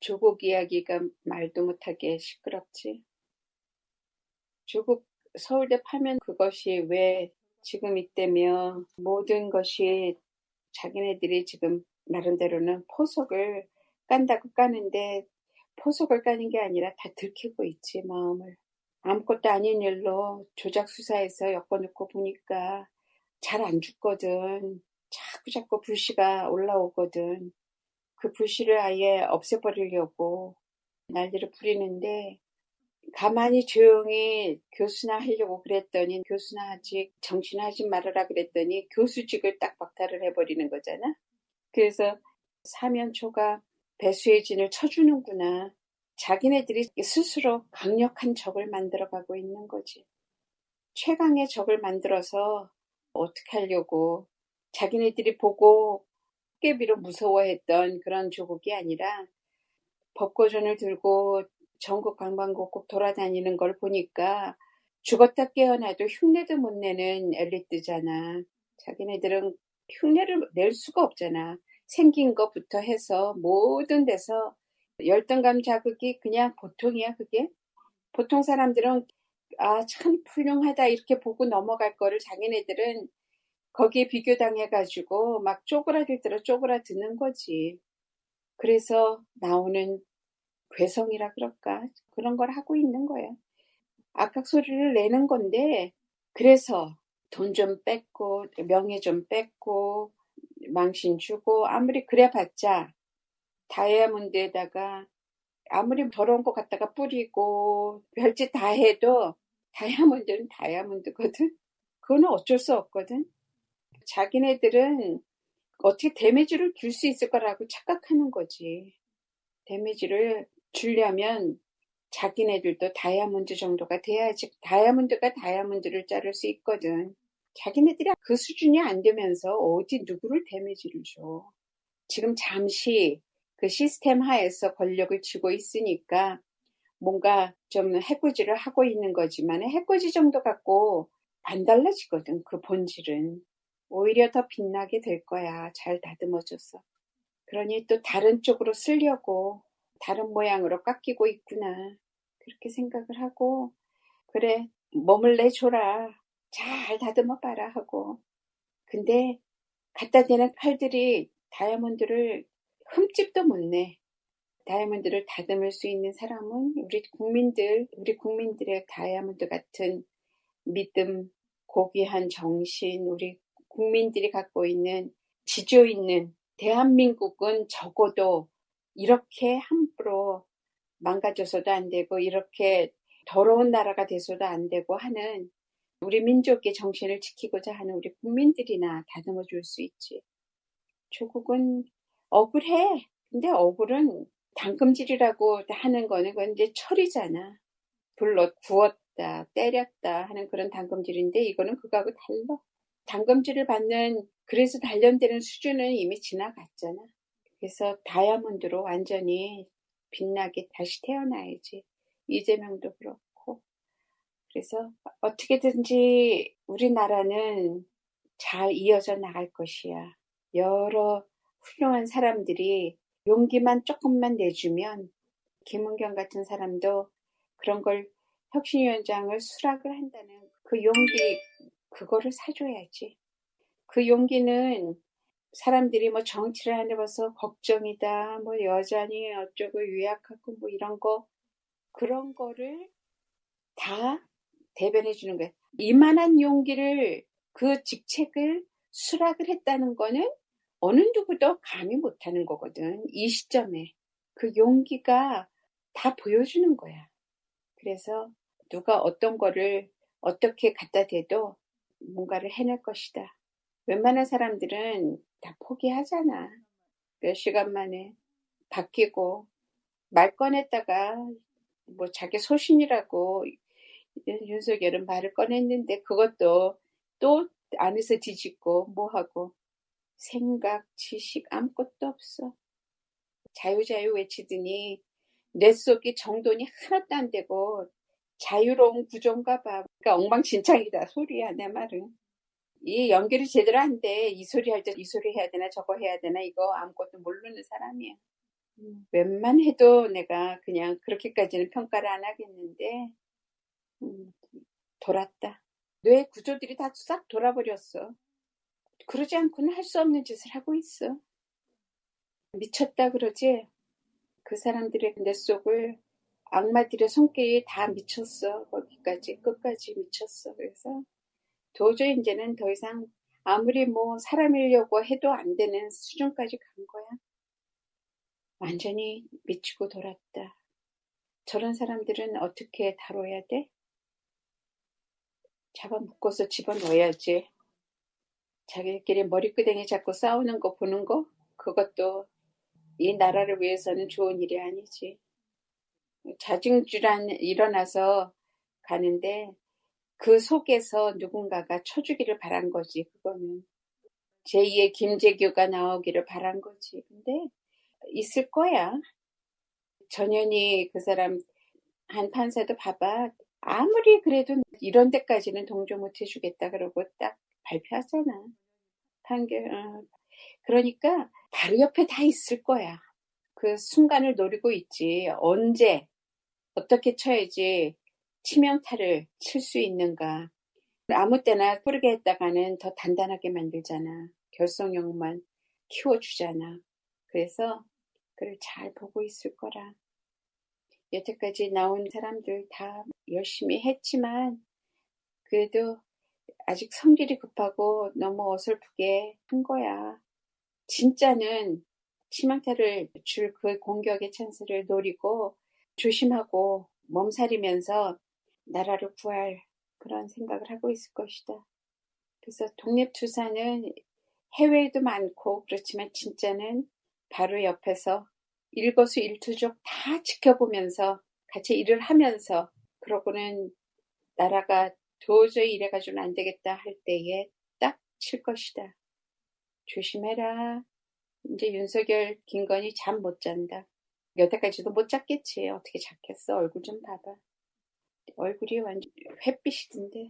조국 이야기가 말도 못하게 시끄럽지. 조국 서울대 파면 그것이 왜 지금 이때며 모든 것이 자기네들이 지금 나름대로는 포석을 깐다고 까는데 포석을 까는 게 아니라 다 들키고 있지 마음을. 아무것도 아닌 일로 조작 수사에서 엮어놓고 보니까 잘 안 죽거든. 자꾸 자꾸 불씨가 올라오거든. 그 불씨를 아예 없애버리려고 난리를 부리는데 가만히 조용히 교수나 하려고 그랬더니 교수나 아직 정신하지 말아라 그랬더니 교수직을 딱 박탈을 해버리는 거잖아. 그래서 사면초가 배수의 진을 쳐주는구나. 자기네들이 스스로 강력한 적을 만들어가고 있는 거지. 최강의 적을 만들어서 어떻게 하려고 자기네들이 보고 깨비로 무서워했던 그런 조국이 아니라 법고전을 들고 전국 방방곡곡 돌아다니는 걸 보니까 죽었다 깨어나도 흉내도 못 내는 엘리트잖아. 자기네들은 흉내를 낼 수가 없잖아. 생긴 것부터 해서 모든 데서 열등감 자극이 그냥 보통이야, 그게. 보통 사람들은 아, 참 훌륭하다 이렇게 보고 넘어갈 거를 자기네들은 거기에 비교당해가지고 막 쪼그라들 대로 쪼그라드는 거지. 그래서 나오는 괴성이라 그럴까? 그런 걸 하고 있는 거야. 악악 소리를 내는 건데, 그래서 돈 좀 뺏고, 명예 좀 뺏고, 망신 주고, 아무리 그래 봤자, 다이아몬드에다가, 아무리 더러운 거 갖다가 뿌리고, 별짓 다 해도, 다이아몬드는 다이아몬드거든? 그거는 어쩔 수 없거든? 자기네들은 어떻게 데미지를 줄 수 있을 거라고 착각하는 거지. 데미지를 주려면 자기네들도 다이아몬드 정도가 돼야지 다이아몬드가 다이아몬드를 자를 수 있거든. 자기네들이 그 수준이 안 되면서 어디 누구를 데미지를 줘. 지금 잠시 그 시스템 하에서 권력을 쥐고 있으니까 뭔가 좀 해코지를 하고 있는 거지만 해코지 정도 갖고 안 달라지거든. 그 본질은. 오히려 더 빛나게 될 거야. 잘 다듬어줘서. 그러니 또 다른 쪽으로 쓰려고 다른 모양으로 깎이고 있구나. 그렇게 생각을 하고, 그래, 몸을 내줘라. 잘 다듬어 봐라 하고. 근데 갖다 대는 칼들이 다이아몬드를 흠집도 못 내. 다이아몬드를 다듬을 수 있는 사람은 우리 국민들, 우리 국민들의 다이아몬드 같은 믿음, 고귀한 정신, 우리 국민들이 갖고 있는 지조 있는 대한민국은 적어도 이렇게 함부로 망가져서도 안 되고 이렇게 더러운 나라가 돼서도 안 되고 하는 우리 민족의 정신을 지키고자 하는 우리 국민들이나 다듬어 줄 수 있지. 조국은 억울해. 근데 억울은 당금질이라고 하는 거는 그건 이제 철이잖아. 불러 구웠다, 때렸다 하는 그런 당금질인데 이거는 그거하고 달라. 당금질을 받는 그래서 단련되는 수준은 이미 지나갔잖아. 그래서 다이아몬드로 완전히 빛나게 다시 태어나야지. 이재명도 그렇고. 그래서 어떻게든지 우리나라는 잘 이어져 나갈 것이야. 여러 훌륭한 사람들이 용기만 조금만 내주면 김은경 같은 사람도 그런 걸 혁신위원장을 수락을 한다는 그 용기, 그거를 사줘야지. 그 용기는 사람들이 뭐 정치를 안 해봐서 걱정이다, 뭐 여전히 어쩌고 유약하고 뭐 이런 거, 그런 거를 다 대변해 주는 거예요. 이만한 용기를, 그 직책을 수락을 했다는 거는 어느 누구도 감히 못하는 거거든. 이 시점에. 그 용기가 다 보여주는 거야. 그래서 누가 어떤 거를 어떻게 갖다 대도 뭔가를 해낼 것이다. 웬만한 사람들은 다 포기하잖아. 몇 시간 만에 바뀌고 말 꺼냈다가 뭐 자기 소신이라고 윤석열은 말을 꺼냈는데 그것도 또 안에서 뒤집고 뭐하고 생각, 지식 아무것도 없어. 자유자유 외치더니 뇌 속에 정돈이 하나도 안 되고 자유로운 구조인가 봐. 그러니까 엉망진창이다 소리야 내 말은. 이 연결이 제대로 안 돼. 이 소리 할 때 이 소리 해야 되나 저거 해야 되나 이거 아무것도 모르는 사람이야. 음, 웬만해도 내가 그냥 그렇게까지는 평가를 안 하겠는데 음, 돌았다. 뇌 구조들이 다 싹 돌아버렸어. 그러지 않고는 할 수 없는 짓을 하고 있어. 미쳤다 그러지? 그 사람들의 내 속을 악마들의 손길이 다 미쳤어. 거기까지 끝까지 미쳤어. 그래서 도저히 이제는 더 이상 아무리 뭐 사람이려고 해도 안 되는 수준까지 간 거야. 완전히 미치고 돌았다. 저런 사람들은 어떻게 다뤄야 돼? 잡아묶어서 집어넣어야지. 자기들끼리 머리끄댕이 잡고 싸우는 거 보는 거? 그것도 이 나라를 위해서는 좋은 일이 아니지. 자중질환 일어나서 가는데 그 속에서 누군가가 쳐주기를 바란 거지, 그거는. 제2의 김재규가 나오기를 바란 거지. 근데 있을 거야. 전현이 그 사람 한 판사도 봐봐. 아무리 그래도 이런 데까지는 동조 못 해주겠다 그러고 딱 발표하잖아. 판결. 어. 그러니까 바로 옆에 다 있을 거야. 그 순간을 노리고 있지. 언제 어떻게 쳐야지 치명타를 칠 수 있는가. 아무 때나 뿌리게 했다가는 더 단단하게 만들잖아. 결속력만 키워주잖아. 그래서 그를 잘 보고 있을 거라. 여태까지 나온 사람들 다 열심히 했지만 그래도 아직 성질이 급하고 너무 어설프게 한 거야. 진짜는 치명타를 줄 그 공격의 찬스를 노리고 조심하고 몸살이면서 나라를 구할 그런 생각을 하고 있을 것이다. 그래서 독립투사는 해외에도 많고 그렇지만 진짜는 바로 옆에서 일거수 일투족 다 지켜보면서 같이 일을 하면서 그러고는 나라가 도저히 이래가지고는 안 되겠다 할 때에 딱 칠 것이다. 조심해라. 이제 윤석열, 김건희 잠 못 잔다. 여태까지도 못 잤겠지. 어떻게 잤겠어. 얼굴 좀 봐봐. 얼굴이 완전 햇빛이던데.